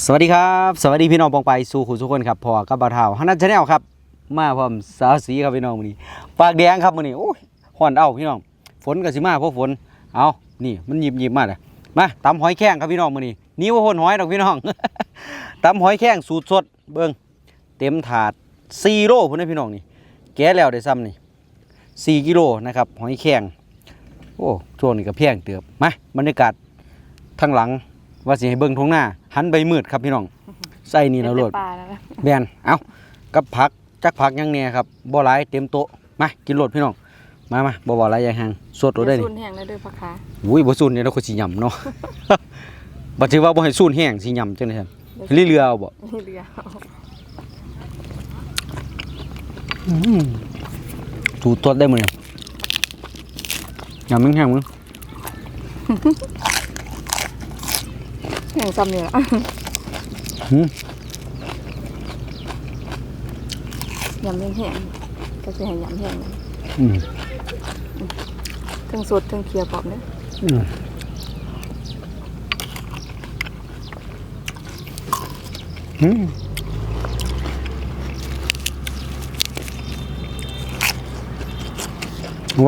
สวัสดีครับ สวัสดีพี่น้องปองไปสู่ขุทุกคนครับพอกับบ่าวเท่าฮันนัทชาแนลครับ มาพร้อมสาวสีครับพี่น้องมื้อนี้ ปากแดงครับมื้อนี้โอ้ยฮ้อนเอาพี่น้อง ฝนก็สิมาเพราะฝน เอานี่มันหยิบหยิบมาเลยมาตำหอยแข้งครับพี่น้องมื้อนี้นี่ว่าพ่นหอยดอกพี่น้องตำหอยแข้งสูตรสดเบิ่งเต็มถาด4โลพุ่นนะพี่น้องนี่แกะแล้วได้ซ้ำนี่4กิโลนะครับหอยแข้งโอ้ช่วงนี้ก็แพงเติบมาบรรยากาศทางหลัง ว่าสิให้เบิ่งทงหน้าหันใบมืดครับพี่น้องใส่นี่แล้วโลดเป็นปลาแล้วนะแบนเอากับผักจักผักหยังเนี่ยครับบ่หลายเต็มโต๊ะมากินโลดพี่น้องมามาบ่บ่หลายอย่างห่างสดโลดได้เดี๋นี่ยวสูนแห้งได้ด้วยพักขาอุ้ยบ่ซูนเนี่ยเราก็สิยำเนาะบัดถือว่าบ่ให้ซูนแห้งสิยำจังได๋ครับลีเรือเอาบ่นี่เรืออืมสูตรสดได้มื้อนี้ยำมึงแห้งมึง แห้งซ้ำเนี่ยหืมยำแห้งๆก็จะให้ยำแห้งอืมทั้งสดทั้งเคี่ยวกรอบเนี่ยอืมอืม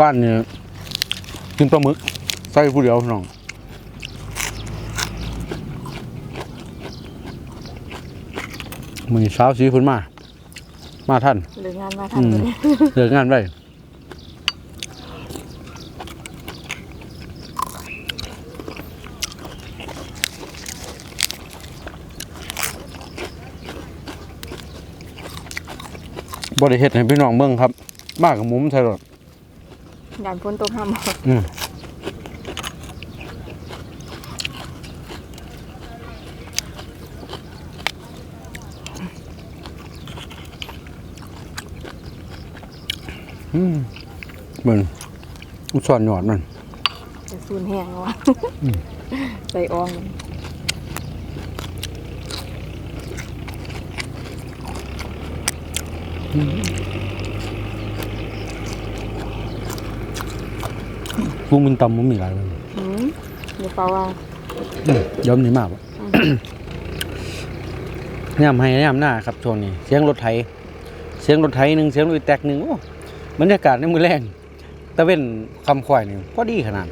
ว่านเนี่ยกินปลาหมึกใส่ผู้เดียวพี่น้อง มือเช้าสีฝนมา มาท่านหรืองานมาทันอืมเลยเลิกงานไว้บริเฮ็ดให้พี่น้องเบิ่งครับ มากกับหมุมไทยรถยานพ้นตกห้ามอืม เหมือนอุสอนหยอดมันจะสูนแห้งแล้ววะใส่อ่องมันกุ้งมันตำมันมีหลายเลยหืมเดี๋ยวเปล่าว่าย้อมนี่มากปะย่ำให้ย่ำหน้าครับช่วงนี้ เสียงรถไถ เสียงรถไถหนึ่งเสียงรถอีแตกหนึ่งโอ้ บรรยากาศในมือแรงตะเว้นคำควายนี่พอดีขนาด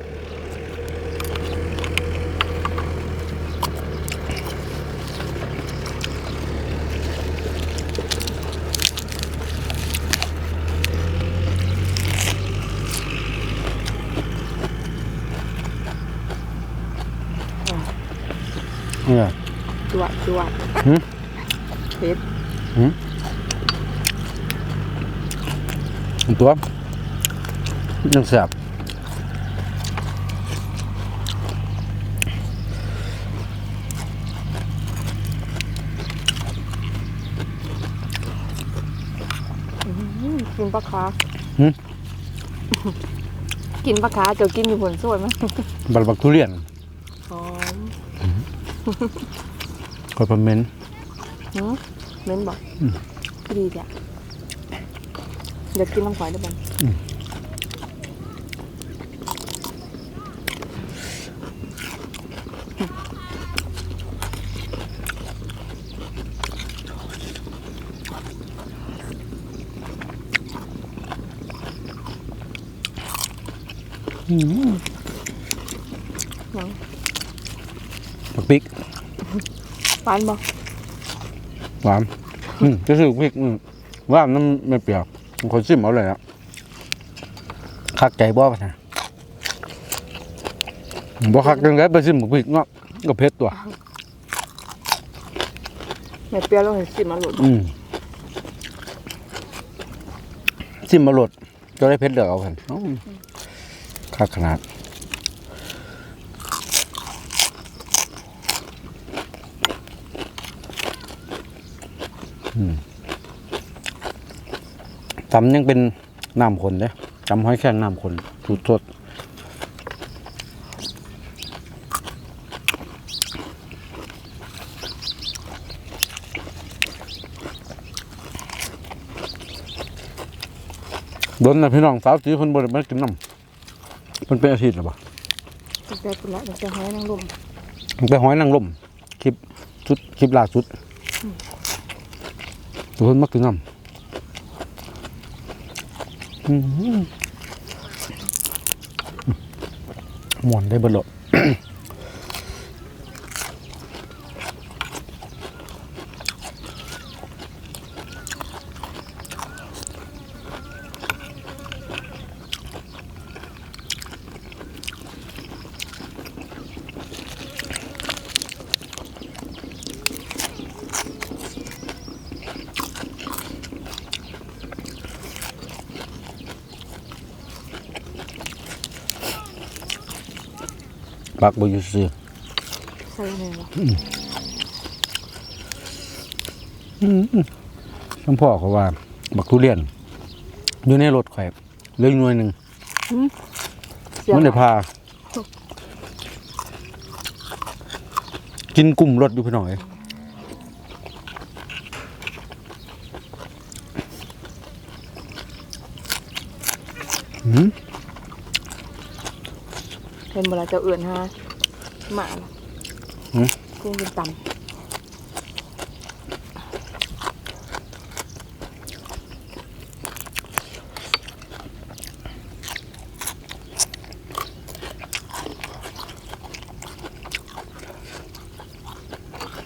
เนี่ยจวดจวดหืมเผ็ด ตัวยังแสบอืมกินปลาขาหืมกินปลาขาเจ้ากินอยู่ผลสวยมั้ยบัลบักทุเรียนหอมคอยประเมนหืมเม้นบอกดีจ้ะ เดี๋ยวกินน้ำฝอยด้วยกันยังบักพริกหวานบอกหวานอืมจะซื้อพริกอืมว่าน้ำไม่เปรี้ยวมัน คนซิมเอาเลยอะคักใจบ่ปะนะบ่คักจังไงไปซิมบักพริกเนาะก็เผ็ดตัวไม่เปรี้ยวแล้วเห็นสิมาหลุดอืมซิมมาโหลดจะได้เผ็ดเดือกเอากันอืมคักขนาด ตำยังเป็นน้ำคนเด้ตำห้อยแข้งน้ำคนสูตรสดโดนนะพี่น้องสาวจีคนบริมากินน้ำมันเป็นอาทิตย์หรือเปล่าตั้งแต่ตุลาตั้งแต่หอยนางรมมันเป็นหอยนางรมคลิปชุดคลิปล่าสุดทุกคนมักกินน้ำอื้อ หือหมวนได้เบดโลด ปักบอยู่ซื่อใส่ยังไงวะๆน้ำพ่อเขาว่า บักทุเรียน อยู่ในรถแขวเหลืออีกหน่วยหนึ่งเสียมันได้พา กินกลุ่มรถอยู่พี่น้อยหืม เห็นเวลาจะเอื่นฮะหมาล่ะหืมกุ้งเป็นต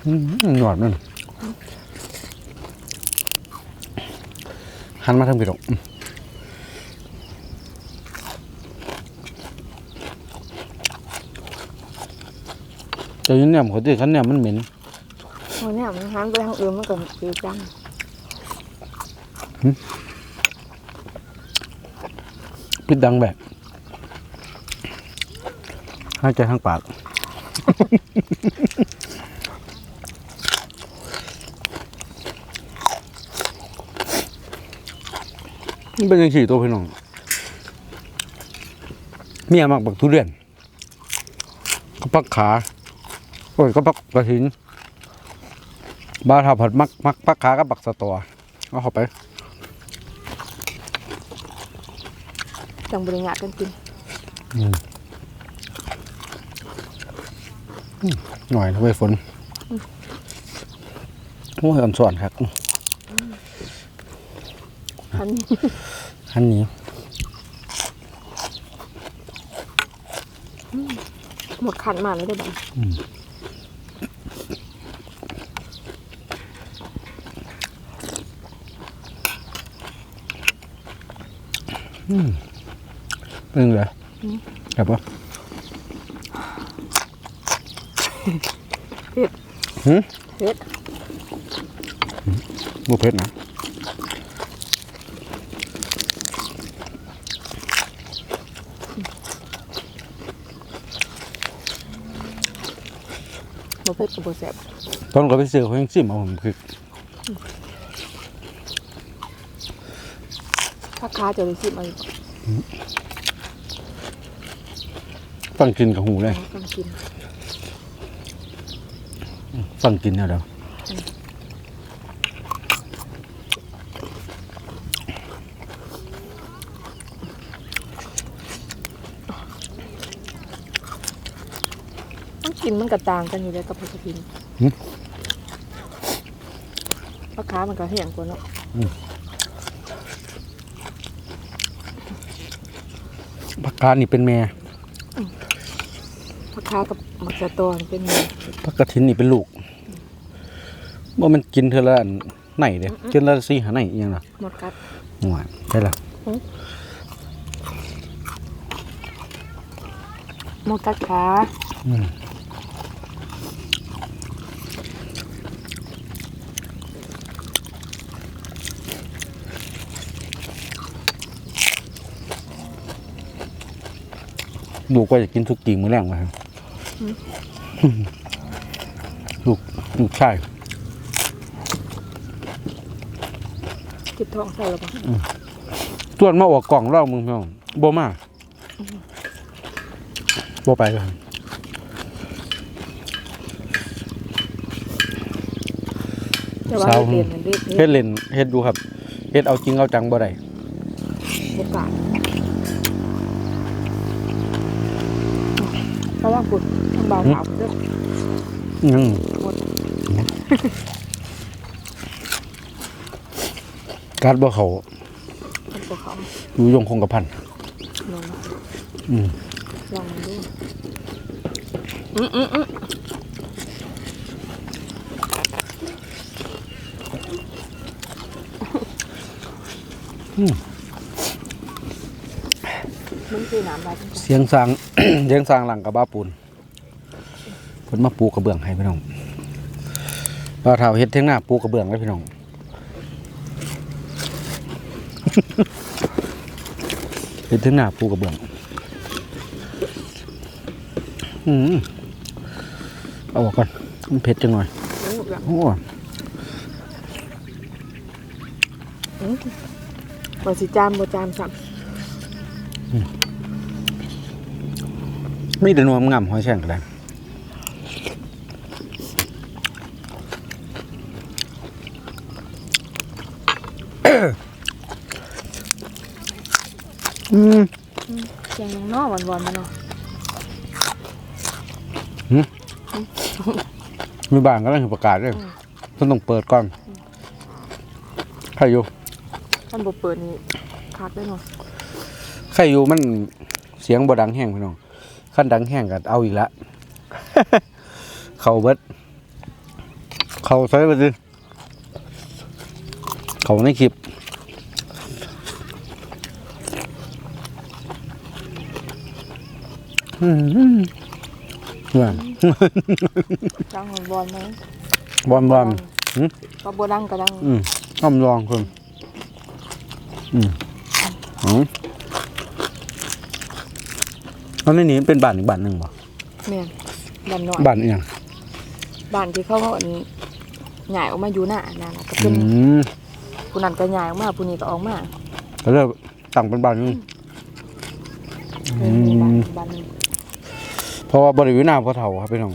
อืมหนวดนั่นหันมาทางพี่ดอก อืมแต่อยันเนี่ยเขาตีขันเนี่ยมันเหม็นำวันนี้มันหันไปทางอื่นมันก็ดีจังพิษดังแบบหายใจทางปากมันเป็นยังสี่ตัวพี่น้องเมียมักบักทุเรียนก็ปักขา โอ้ยก็ปักกระถินบ้าทาผัดมักมักปักขาก็ปักสะตอเอาเข้าไปจังบริญากันกินหน่อยนะเว้ยฝนโอ้ยอ่อนสอนครับหันอันนี้หมดขันมาแล้วได้บ้าง เป็นไงครับปะเผ็ดหืมเผ็ดบุเพ็ดนะหมดเผ็ดกับหมดแสบตอนก็ไปซื้อเขายังซิมเอาผมคือ ถ้าค้าจะได้ชิมเอะไรฟังกินกับหูเลยต้องกินฟังกินเนี่ยเดี๋ยวต้องกินมันก็ต่างกันอยู่แล้วกับผักกระถินราคามันก็แห้งกว่าเนาะ ผักกาดนี่เป็นแม่ราคากับหมักสะตอนี่เป็นไงผักกระถินนี่เป็นลูกว่ามันกินเท่าละอันไหนเดียวกินละสี่หาไหนอีกอยังล่ะหมดกัด หวานใช่ละหมดกัดขา ลูกก็จะกินทุกกิ่งมือแรงมาครับลูกลูกชายเก็บท้องใส่แล้วปะส่วนมาออกกล่องเล่ามึงพี่น้องบ่มาบ่ไปเลยแต่ว่าสาวเรียนมันเรียนเฮ็ดเล่นเฮ็ดดูครับเฮ็ดเอาจริงเอาจังบ่ได้โอกาสเพ ราะว่าคุณทำบาวขาวเด้ออืมหมดการบ่เขามันตัวเขาอยู่ยงคงกระพันลงมาอืมลองมันดูอืมอืมอืมมั นคือน้ำอะไรจังเสียงสร้าง เสียงสร้างหลังกับบ้าปูนเพิ่นมาปูกระเบื้องให้พี่น้องว่าเท่าเฮ็ดเที่ยงหน้าปูกระเบื้องให้พี่น้อง เฮ็ดเที่ยงหน้าปูกระเบื้องอืมเอาออกก่อนมันเผ็ดจังหน่อยโอ้แบบโอ้อืมบ่สิจามบ่จามสับ ไม่แต่นวมงามหอยแช่งก็ได้อืมเสียงยังนอหวานๆมาเนาะมีบ้านก็ต้องประกาศด้วยต้องต้องเปิดก่อนใครอยู่ท่านบ่เปิดนี่คักได้เนาะใครอยู่มันเสียงบ่ดังแห้งพี่น้อง ขั้นดังแห้งก็เอาอีกแล้วเขาเบิดเขาใส่ไปสิเขาในคลิปอืมว่าดังบอลไหมบอลบอลหืมก็บ่ดังก็ดังอืมต้อมลองคนอืมอ๋อต อนนี้นี่เป็นบ้านอีกบ้านหนึ่งบ่แม่นบ้านน้อยบ้านอีหยังบ้านที่เขาเอาอันใหญ่ออกมาอยู่หน้านั่นน่ะก็เป็อืนมผู้นั้นก็ใหญ่ออกมาผู้นี้ก็ออกมาก็เลยตั้งเป็นบ้านหนึงเออมีบ้านบ้านหนึงเพราะว่าบริเวณหน้าพ่อเฒ่าครับพี่น้อง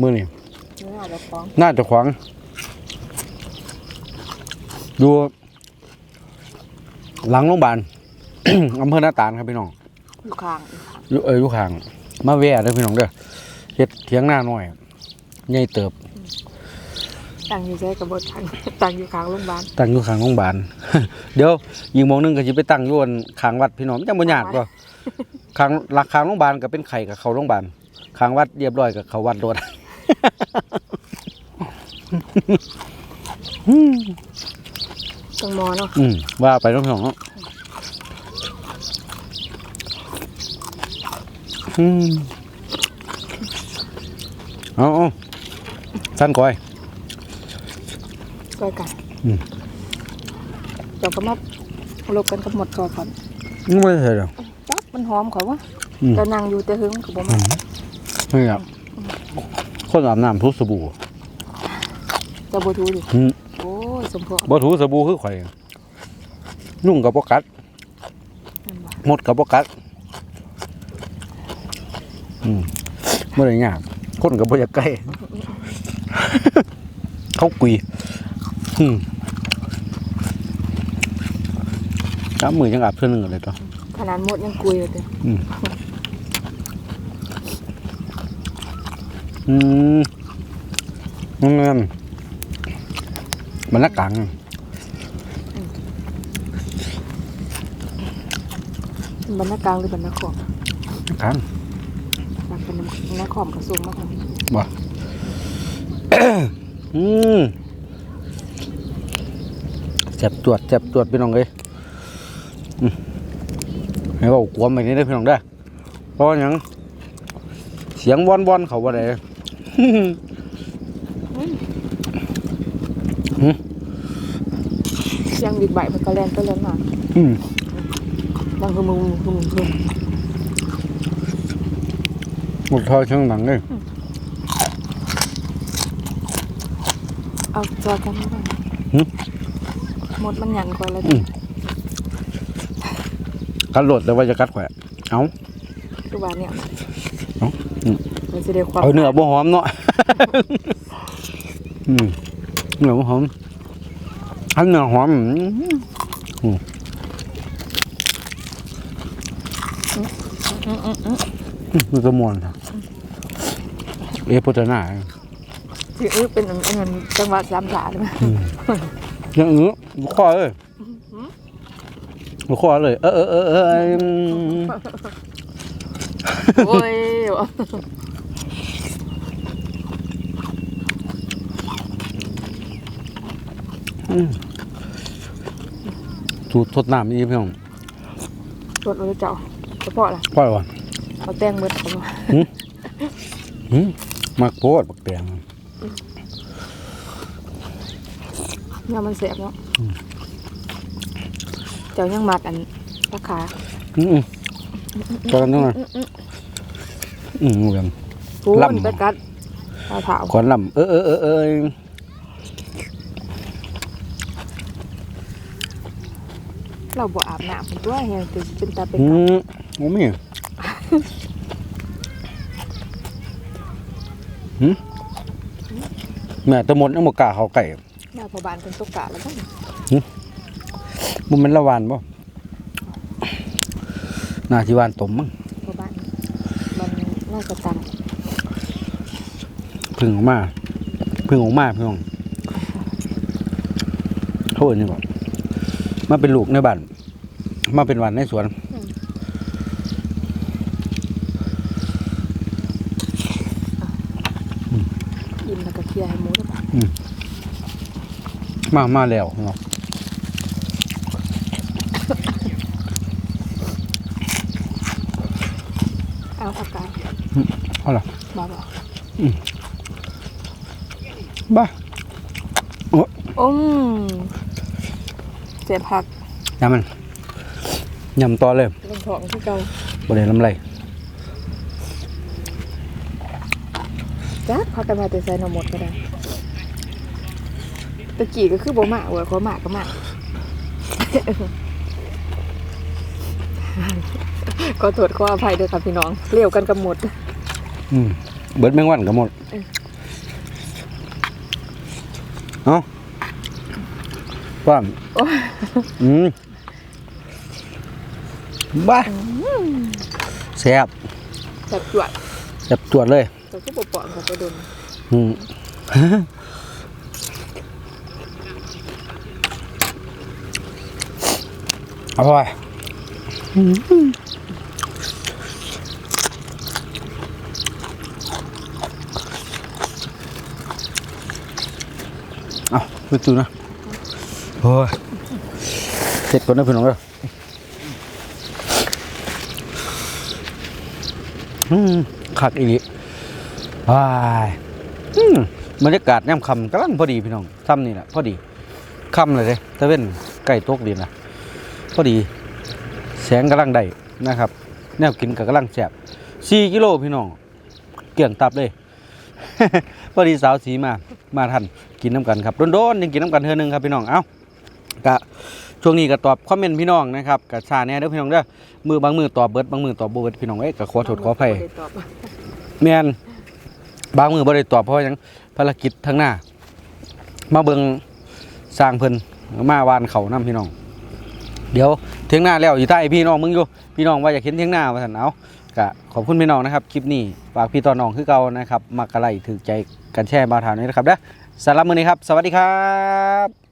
มื้อนี้มีหน้าเจ้าของน่าจะขวางดูหลังโรงพยาบาล อำเภอหน้าตาลครับพี่น้องอยู่ข้างอ ยู่เอออยู่ข้างมาแวะเด้อพี่น้องเด้อเฮ็ดเถียงหน้าหน่อยใหญ่เติบตั้งอยู่ใช้กับบทางตั้งอยู่ข้างโรงพยาบาลตั้งอยู่ข้างโรงพยาบาล เดี๋ยวอีกโมงหนึงก็สิไปตั้งอยู่อันข้างวัดพี่น้องจังบ่ยากก็ข้างหลักข้างโรงพยาบาลก็เป็นไข่กับเข้าโรงพยาบาลข้างวัดเรียบร้อยกับเข้าวัดโดดตรงมอเนาะ อืมว่าไปน้องพี่น้องเนาะ อืมเอาเอาท่านก้อยใกล้กันอืมเดี๋ยวก็มาลบกันกับหมดก่อนก่อนไม่ใช่หรอกจับมันหอมเขาวะอืมจะนั่งอยู่แต่หึงก็บ่มาไม่ครับคนอาบน้ำทุสบู่จะบ่ทูดิอืมโอ้ยสมพรบ่ถูสบู่คือข่อยนุ่งกับบ่กัดนั่นว่ะหมดกับบ่กัด อืมบ่ได้ยากคนกับบ่อยากใกล้ เขากุยอืมสามมือยังอาบเท่านึงเลยต่อขนาดหมดยังกุยเลยเด้ออืมอืมเงินมันนักกังบรรณากลางหรือบรรณาขอมนักกัง บางเป็นบรรณาข อมกระทรวงมาทำบ่อืมเจ็บตรวจเจ็บตรวจพี่น้องเอ้ยอืมให้เว่ากวมไปนี่ได้อพี่น้องเด้อเพราะว่าหยังเสียงวอนวอนๆเขาบ่ได้เสียังบิ๊กไบค์มันก็แล่นไปแล่นมาอืมดังคือมึงคือมึงคือ หมดทอยเชิงหนังเลยเอาจอกันไม่ได้หมดมันหยันกว่าแล้วอืมกัดโหลดแต่ว่าจะกัดแขวะเอาคือว่าเนี่ยเอ้าอืมมันจะได้ความเอาเนื้อบ่หอมเนาะ อืมเนื้อบ่หอมอันเนื้อหอมอืมอืมอืมอืมอืมมันก็มวนครับ เอพุทธนาถือเป็นอันอันจังหวัดสามสาเลยไหมอย่างอื้อบุคอเลยบุคอเลย เออเออเออเอออืมโอ้ยสูตรทดน้ำนี่พี่น้องรถเราเจ้าเฉพาะล่ะพ่อวะเอาแต้งเบิดเขามาหื มมักโพดบักแตงเนี่ยมันเสียบเนาะเจ้ายังมักอันราคาอืมตอนนั้นนะอืมเหมือนกันปูลำนไปกัดเอาเผาก่อนลำเออเออเออเออเราบ่อาบน้ำตัวเฮียเป็นเป็นตาเป็นอืกัดมโอ้ไม่หืม แม่ตะมดน้ำหมกกาเขาไก่หน้าพอบานเป็นตุกกะแล้วก็บุมันละวานบ่น่าที่วานตมมั้งพอบานมันน่าจะตังพึ่งออกมาพึ่งออกมาพี่น้องโทษนี่บอกมาเป็นลูกในบ้านมาเป็นวันในสวน อิ่มแล้วก็เคลียร์ให้หมูได้ปะ มามาแล้วเนาะเอาอาการเอาล่ะมาบ่บ้าอืมเสียผักยำมันยำต่อเลยลงท้องที่เก่าบริเวณลำไรจ้าพากันมาแต่ใส่หนมหมดก็ได้ ตะกี้ก็คือบ่มาเว้ยขอมาก็มาขอโทษขออภัยด้วยครับพี่น้องเลี้ยวกันกับหมดอืมเบิดแมงวันก็หมดเออเอาว่าอืมบ้าแซ่บแบบจวดแซ่บจวดเลยแต่ก็บ่ปอนกับตัวดนอืม อร่อยเอาไปดูนะโอ้ยเสร็จก่อนนะพี่น้องเด้ออืมขักอีกว้ายอืมบรรยากาศย่ำคำกำลังพอดีพี่น้องซ้ำนี่แหละพอดีค่ำเลยเด้ตะเว้นใกล้ตกดินละ พอดี แสงกำลังได้นะครับ แนวกินกับกำลังแสบสี่กิโลพี่น้อง เกลี่ยงตับเลย พอดีสาวสีมา มาทันกินน้ำกันครับโดนๆยังกินน้ำกันเทือนึงครับพี่น้อง เอ้ากะช่วงนี้ก็ตอบคอมเมนต์พี่น้องนะครับกะชาแน่เด้อพี่น้องเด้อมือบางมือตอบเบิดบางมือตอบบ่เบิดพี่น้องเอ้ยกะขอโทษขออภัยบ่ได้ตอบแม่นบางมือบ่ได้ตอบเพราะหยังภารกิจทางหน้า มาเบิงสร้างเพิ่นมาวานเขานํพี่น้อง เดี๋ยวเที่ยงหน้าแล้วอยู่ใต้พี่น้องมึงอยู่พี่น้องว่าอยากเห็นเที่ยงหน้าว่าสันเอากะขอบคุณพี่น้องนะครับคลิปนี้ฝากพี่ต่อน้องคือเก่านะครับมักกะไลถือใจกันแช่บาทานนี้นะครับเด้อสำหรับมือนี้ครับ สวัสดีครับ